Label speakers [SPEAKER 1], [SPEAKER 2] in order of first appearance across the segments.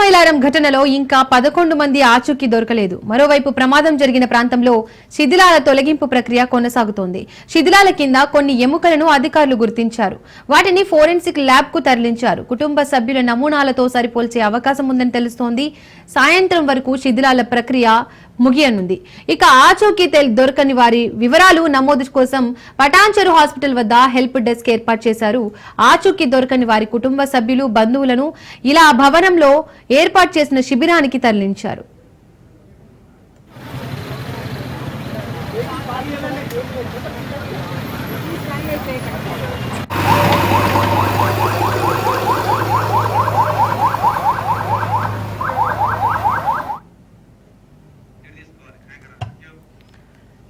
[SPEAKER 1] మైలారం ఘటనలో ఇంకా పదకొండు మంది ఆచూకీ దొరకలేదు. మరోవైపు ప్రమాదం జరిగిన ప్రాంతంలో శిథిలాల తొలగింపు ప్రక్రియ కొనసాగుతోంది. శిథిలాల కింద కొన్ని ఎముకలను అధికారులు గుర్తించారు. వాటిని ఫోరెన్సిక్ ల్యాబ్కు తరలించారు. కుటుంబ సభ్యుల నమూనాలతో సరిపోల్చే అవకాశం ఉందని తెలుస్తోంది. సాయంత్రం వరకు శిథిలాల ప్రక్రియ ముగియనుంది. ఇక ఆచూకీ దొరకని వారి వివరాలు నమోదు కోసం పటాన్చెరు హాస్పిటల్ వద్ద హెల్ప్ డెస్క్ ఏర్పాటు చేశారు. ఆచూకీ దొరకని వారి కుటుంబ సభ్యులు బంధువులను ఇలా భవనంలో ఏర్పాటు చేసిన శిబిరానికి తరలించారు.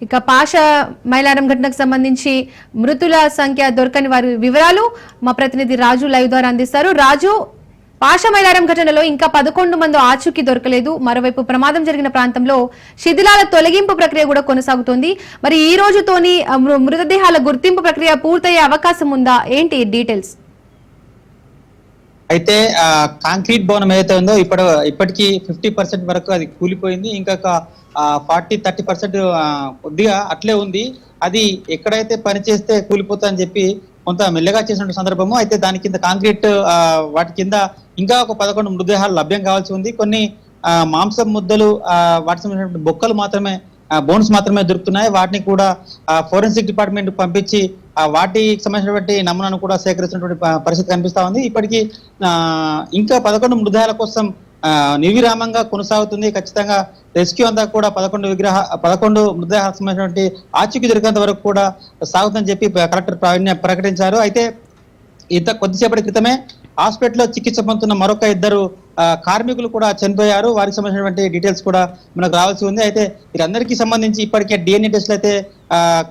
[SPEAKER 1] ఇక పాష మైలారం ఘటనకు సంబంధించి మృతుల సంఖ్య దొరకని వారి వివరాలు మా ప్రతినిధి రాజు లైవ్ ద్వారా అందిస్తారు. రాజు పాష మైలారం ఘటనలో ఇంకా పదకొండు మంది ఆచూకీ దొరకలేదు. మరోవైపు ప్రమాదం జరిగిన ప్రాంతంలో శిథిలాల తొలగింపు ప్రక్రియ కూడా కొనసాగుతోంది. మరి ఈ రోజుతోని మృ- మృతదేహాల గుర్తింపు ప్రక్రియ పూర్తయ్యే అవకాశం ఉందా? ఏంటి డీటెయిల్స్?
[SPEAKER 2] అయితే కాంక్రీట్ భవనం ఏదైతే ఉందో ఇప్పటి ఇప్పటికీ ఫిఫ్టీ పర్సెంట్ వరకు అది కూలిపోయింది. ఇంకొక ఫార్టీ థర్టీ పర్సెంట్ కొద్దిగా అట్లే ఉంది. అది ఎక్కడైతే పని చేస్తే కూలిపోతుందని చెప్పి కొంత మెల్లగా చేసిన సందర్భము. అయితే దాని కింద కాంక్రీట్ వాటి కింద ఇంకా ఒక పదకొండు మృతదేహాలు లభ్యం కావాల్సి ఉంది. కొన్ని మాంసం ముద్దలు వాటి సంబంధించిన బొక్కలు మాత్రమే బోన్స్ మాత్రమే దొరుకుతున్నాయి. వాటిని కూడా ఫోరెన్సిక్ డిపార్ట్మెంట్ పంపించి వాటికి సంబంధించినటువంటి నమూనాను కూడా సేకరిస్తున్నటువంటి పరిస్థితి కనిపిస్తా ఉంది. ఇప్పటికీ ఇంకా పదకొండు మృతదేహాల కోసం నివిరామంగా నిర్విరామంగా కొనసాగుతుంది. ఖచ్చితంగా రెస్క్యూ అంతా కూడా పదకొండు విగ్రహ పదకొండు మృతదేహాలకు సంబంధించినటువంటి ఆచూకీ దొరికేంత వరకు కూడా సాగుతుందని చెప్పి కలెక్టర్ ప్రకటించారు. అయితే ఇంత కొద్దిసేపటి క్రితమే హాస్పిటల్లో చికిత్స పొందుతున్న మరొక ఇద్దరు కార్మికులు కూడా చనిపోయారు. వారికి సంబంధించినటువంటి డీటెయిల్స్ కూడా మనకు రావాల్సి ఉంది. అయితే వీరందరికీ సంబంధించి ఇప్పటికే డిఎన్ఏ టెస్టులు అయితే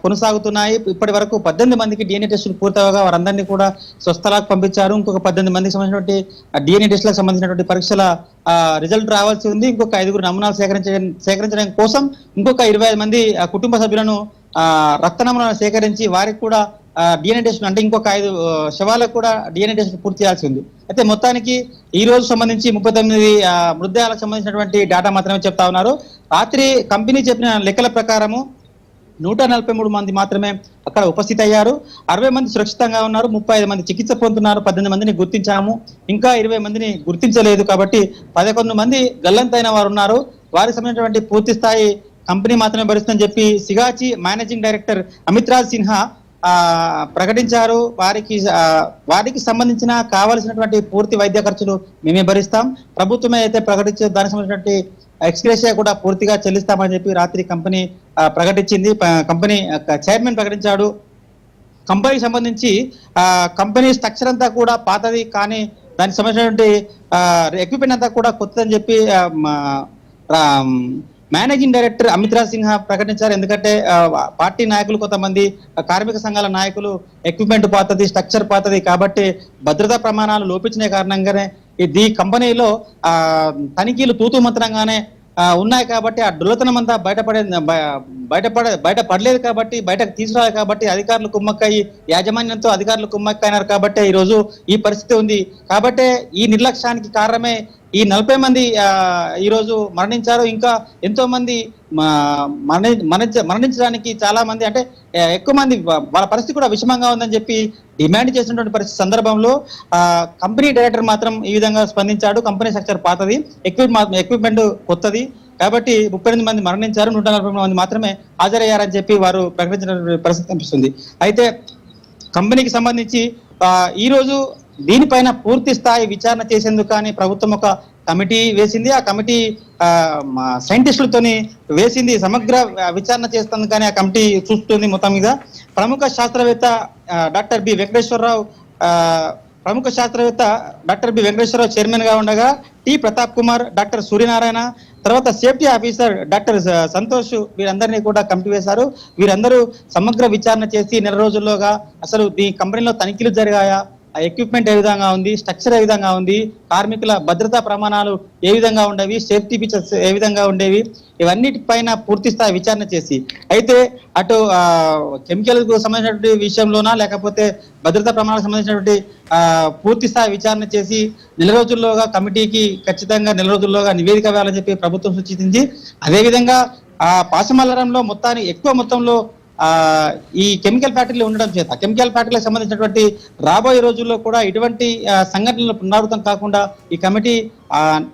[SPEAKER 2] కొనసాగుతున్నాయి. ఇప్పటి వరకు పద్దెనిమిది మందికి డిఎన్ఏ టెస్టులు పూర్తవగా వారందరినీ కూడా స్వస్థలాకు పంపించారు. ఇంకొక పద్దెనిమిది మందికి సంబంధించినటువంటి డిఎన్ఏ టెస్టులకు సంబంధించినటువంటి పరీక్షల రిజల్ట్ రావాల్సి ఉంది. ఇంకొక ఐదుగురు నమూనాలు సేకరించడం సేకరించడం కోసం ఇంకొక ఇరవై ఐదు మంది కుటుంబ సభ్యులను రక్త నమూనాలు సేకరించి వారికి కూడా డిఎన్ఏ టెస్ట్ అంటే ఇంకొక ఐదు శవాలకు కూడా డిఎన్ఏ టెస్ట్ పూర్తి చేయాల్సి ఉంది. అయితే మొత్తానికి ఈ రోజు సంబంధించి ముప్పై తొమ్మిది మృతదేహాలకు సంబంధించినటువంటి డేటా మాత్రమే చెప్తా ఉన్నారు. రాత్రి కంపెనీ చెప్పిన లెక్కల ప్రకారము నూట నలభై మూడు మంది మాత్రమే అక్కడ ఉపస్థితి అయ్యారు. అరవై మంది సురక్షితంగా ఉన్నారు ముప్పై ఐదు మంది చికిత్స పొందుతున్నారు పద్దెనిమిది మందిని గుర్తించాము. ఇంకా ఇరవై మందిని గుర్తించలేదు కాబట్టి పదకొండు మంది గల్లంతైన వారు ఉన్నారు. వారికి సంబంధించినటువంటి పూర్తి స్థాయి కంపెనీ మాత్రమే భరిస్తుందని చెప్పి సిగాచి మేనేజింగ్ డైరెక్టర్ అమిత్ రాజ్ సిన్హా ప్రకటించారు. వారికి వారికి సంబంధించిన కావలసినటువంటి పూర్తి వైద్య ఖర్చులు మేమే భరిస్తాం. ప్రభుత్వమే అయితే ప్రకటించే దానికి సంబంధించినటువంటి ఎక్స్గ్రేషియా కూడా పూర్తిగా చెల్లిస్తామని చెప్పి రాత్రి కంపెనీ ప్రకటించింది. కంపెనీ చైర్మన్ ప్రకటించాడు. కంపెనీకి సంబంధించి ఆ కంపెనీ స్ట్రక్చర్ అంతా కూడా పాతది కానీ దానికి సంబంధించినటువంటి ఎక్విప్మెంట్ అంతా కూడా కొత్తదని చెప్పి మా- మేనేజింగ్ డైరెక్టర్ అమిత్ రాజ్ సిన్హా ప్రకటించారు. ఎందుకంటే పార్టీ నాయకులు కొంతమంది కార్మిక సంఘాల నాయకులు ఎక్విప్మెంట్ పాతది స్ట్రక్చర్ పాతది కాబట్టి భద్రతా ప్రమాణాలు లోపించిన కారణంగానే ఇది కంపెనీలో ఆ తనిఖీలు తూతు మంత్రంగానే ఉన్నాయి కాబట్టి ఆ డులతనం అంతా బయటపడే బయటపడే బయటపడ బయట పడలేదు కాబట్టి బయటకు తీసుకురాలి కాబట్టి అధికారులు కుమ్మక్కయ్యి యాజమాన్యంతో అధికారులు కుమ్మక్కైనారు కాబట్టి ఈ రోజు ఈ పరిస్థితి ఉంది. కాబట్టి ఈ నిర్లక్ష్యానికి కారణమే ఈ నలభై మంది ఈరోజు ఈ రోజు మరణించారు. ఇంకా ఎంతో మంది మరణి మరణించ మరణించడానికి చాలా మంది అంటే ఎక్కువ మంది వాళ్ళ పరిస్థితి కూడా విషమంగా ఉందని చెప్పి డిమాండ్ చేసినటువంటి పరిస్థితి సందర్భంలో కంపెనీ డైరెక్టర్ మాత్రం ఈ విధంగా స్పందించాడు. కంపెనీ స్ట్రక్చర్ పాతది. ఎక్విప్ ఎక్విప్మెంట్ కొత్తది. కాబట్టి ముప్పై ఎనిమిది మంది మరణించారు. నూట నలభై మంది మాత్రమే హాజరయ్యారని చెప్పి వారు ప్రకటించిన పరిస్థితి కనిపిస్తుంది. అయితే కంపెనీకి సంబంధించి ఈ రోజు దీనిపైన పూర్తి స్థాయి విచారణ చేసేందుకు కానీ ప్రభుత్వం ఒక కమిటీ వేసింది. ఆ కమిటీ సైంటిస్టులతోని వేసింది. సమగ్ర విచారణ చేస్తుంది కానీ ఆ కమిటీ చూస్తుంది మొత్తం మీద. ప్రముఖ శాస్త్రవేత్త డాక్టర్ బి వెంకటేశ్వరరావు ప్రముఖ శాస్త్రవేత్త డాక్టర్ బి వెంకటేశ్వరరావు చైర్మన్గా ఉండగా టి ప్రతాప్ కుమార్ డాక్టర్ సూర్యనారాయణ తర్వాత సేఫ్టీ ఆఫీసర్ డాక్టర్ సంతోష్ వీరందరినీ కూడా కమిటీ వేశారు. వీరందరూ సమగ్ర విచారణ చేసి నెల రోజుల్లోగా అసలు ఈ కంపెనీలో తనిఖీలు జరిగాయా? ఎక్విప్మెంట్ ఏ విధంగా ఉంది స్ట్రక్చర్ ఏ విధంగా ఉంది కార్మికుల భద్రతా ప్రమాణాలు ఏ విధంగా ఉండేవి సేఫ్టీ ఫీచర్స్ ఏ విధంగా ఉండేవి ఇవన్నిటిపైన పూర్తి స్థాయి విచారణ చేసి అయితే అటు కెమికల్కు సంబంధించినటువంటి విషయంలోనా లేకపోతే భద్రతా ప్రమాణాలకు సంబంధించినటువంటి పూర్తి స్థాయి విచారణ చేసి నెల రోజుల్లోగా కమిటీకి ఖచ్చితంగా నెల రోజుల్లోగా నివేదిక వేయాలని చెప్పి ప్రభుత్వం సూచించింది. అదేవిధంగా ఆ పాసమల్లరంలో మొత్తాన్ని ఎక్కువ మొత్తంలో ఈ కెమికల్ ఫ్యాక్టరీలు ఉండడం చేత కెమికల్ ఫ్యాక్టరీలకు సంబంధించినటువంటి రాబోయే రోజుల్లో కూడా ఇటువంటి సంఘటనలు పునరావృతం కాకుండా ఈ కమిటీ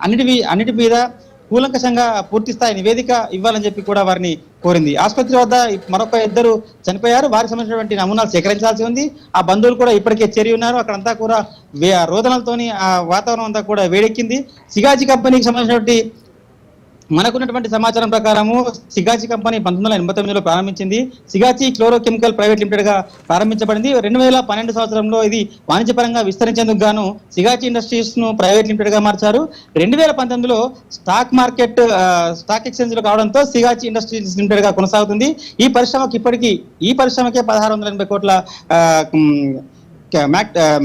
[SPEAKER 2] అన్నిటి అన్నిటి మీద కూలంకషంగా పూర్తి స్థాయి నివేదిక ఇవ్వాలని చెప్పి కూడా వారిని కోరింది. ఆసుపత్రి వద్ద మరొక ఇద్దరు చనిపోయారు. వారికి సంబంధించినటువంటి నమూనాలు సేకరించాల్సి ఉంది. ఆ బంధువులు కూడా ఇప్పటికే చేరి ఉన్నారు. అక్కడంతా కూడా వే- రోదనలతోని ఆ వాతావరణం అంతా కూడా వేడెక్కింది. సిగాజీ కంపెనీకి సంబంధించినటువంటి మనకున్నటువంటి సమాచారం ప్రకారము సిగాచి కంపెనీ పంతొమ్మిది వందల ఎనభై తొమ్మిదిలో ప్రారంభించింది. సిగాచి క్లోరో కెమికల్ ప్రైవేట్ లిమిటెడ్గా ప్రారంభించబడింది. రెండు వేల పన్నెండు సంవత్సరంలో ఇది వాణిజ్యపరంగా విస్తరించేందుకు గాను సిగాచి ఇండస్ట్రీస్ను ప్రైవేట్ లిమిటెడ్గా మార్చారు. రెండు వేల పంతొమ్మిదిలో స్టాక్ మార్కెట్ స్టాక్ ఎక్స్చేంజ్లో కావడంతో సిగాచి ఇండస్ట్రీస్ లిమిటెడ్గా కొనసాగుతుంది. ఈ పరిశ్రమకి ఇప్పటికీ ఈ పరిశ్రమకే పదహారు వందల ఎనభై కోట్ల ఆ,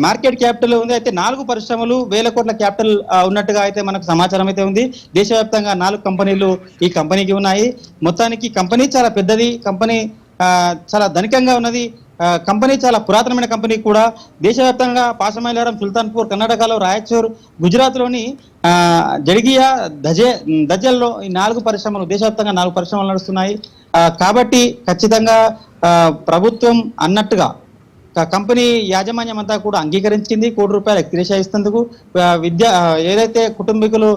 [SPEAKER 2] మార్కెట్ క్యాపిటల్ ఉంది. అయితే నాలుగు పరిశ్రమలు వేల కోట్ల క్యాపిటల్ ఉన్నట్టుగా అయితే మనకు సమాచారం అయితే ఉంది. దేశవ్యాప్తంగా నాలుగు కంపెనీలు ఈ కంపెనీకి ఉన్నాయి. మొత్తానికి కంపెనీ చాలా పెద్దది. కంపెనీ చాలా ధనికంగా ఉన్నది. కంపెనీ చాలా పురాతనమైన కంపెనీ కూడా. దేశవ్యాప్తంగా పాసమైలారం సుల్తాన్పూర్ కర్ణాటకలో రాయచూర్ గుజరాత్లోని ఆ, జడిగియా దజే దజల్లో ఈ నాలుగు పరిశ్రమలు దేశవ్యాప్తంగా నాలుగు పరిశ్రమలు నడుస్తున్నాయి. కాబట్టి ఖచ్చితంగా ప్రభుత్వం అన్నట్టుగా కంపెనీ యాజమాన్యం అంతా కూడా అంగీకరించింది కోటి రూపాయలు ఎక్స్గ్రేషియా ఇస్తేందుకు విద్య ఏదైతే కుటుంబీకులు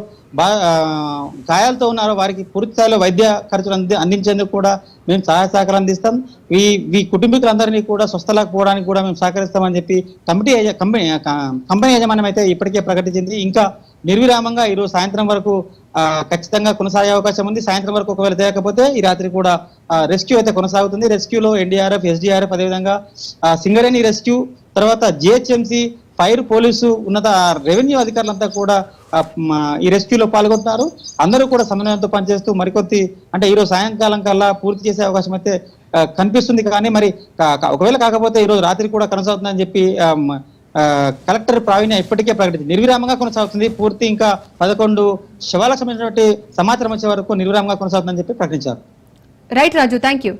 [SPEAKER 2] గాయాలతో ఉన్నారో. వారికి పూర్తి స్థాయిలో వైద్య ఖర్చులు అంది అందించేందుకు కూడా మేము సహాయ సహకారం అందిస్తాం. ఈ ఈ కుటుంబీకులందరినీ కూడా స్వస్థలకు పోవడానికి కూడా మేము సహకరిస్తామని చెప్పి కమిటీ కంపెనీ కంపెనీ యజమానం అయితే ఇప్పటికే ప్రకటించింది. ఇంకా నిర్విరామంగా ఈరోజు సాయంత్రం వరకు ఖచ్చితంగా కొనసాగే అవకాశం ఉంది. సాయంత్రం వరకు ఒకవేళ తేయకపోతే ఈ రాత్రి కూడా రెస్క్యూ అయితే కొనసాగుతుంది. రెస్క్యూలో ఎన్డీఆర్ఎఫ్ ఎస్డీఆర్ఎఫ్ అదేవిధంగా సింగరేణి రెస్క్యూ తర్వాత జిహెచ్ఎంసీ ఫైర్ పోలీసు ఉన్నత రెవెన్యూ అధికారులంతా కూడా ఈ రెస్క్యూలో పాల్గొంటున్నారు. అందరూ కూడా సమన్వయంతో పనిచేస్తూ మరికొద్ది అంటే ఈరోజు సాయంకాలం కల్లా పూర్తి చేసే అవకాశం అయితే కనిపిస్తుంది. కానీ మరి ఒకవేళ కాకపోతే ఈరోజు రాత్రి కూడా కొనసాగుతుందని చెప్పి కలెక్టర్ ప్రావీణ్య ఇప్పటికే ప్రకటించింది. నిర్విరామంగా కొనసాగుతుంది. పూర్తి ఇంకా పదకొండు శవాలకు సంబంధించినటువంటి సమాచారం వచ్చే వరకు నిర్విరామంగా కొనసాగుతుందని చెప్పి ప్రకటించారు.
[SPEAKER 1] Right Raju thank you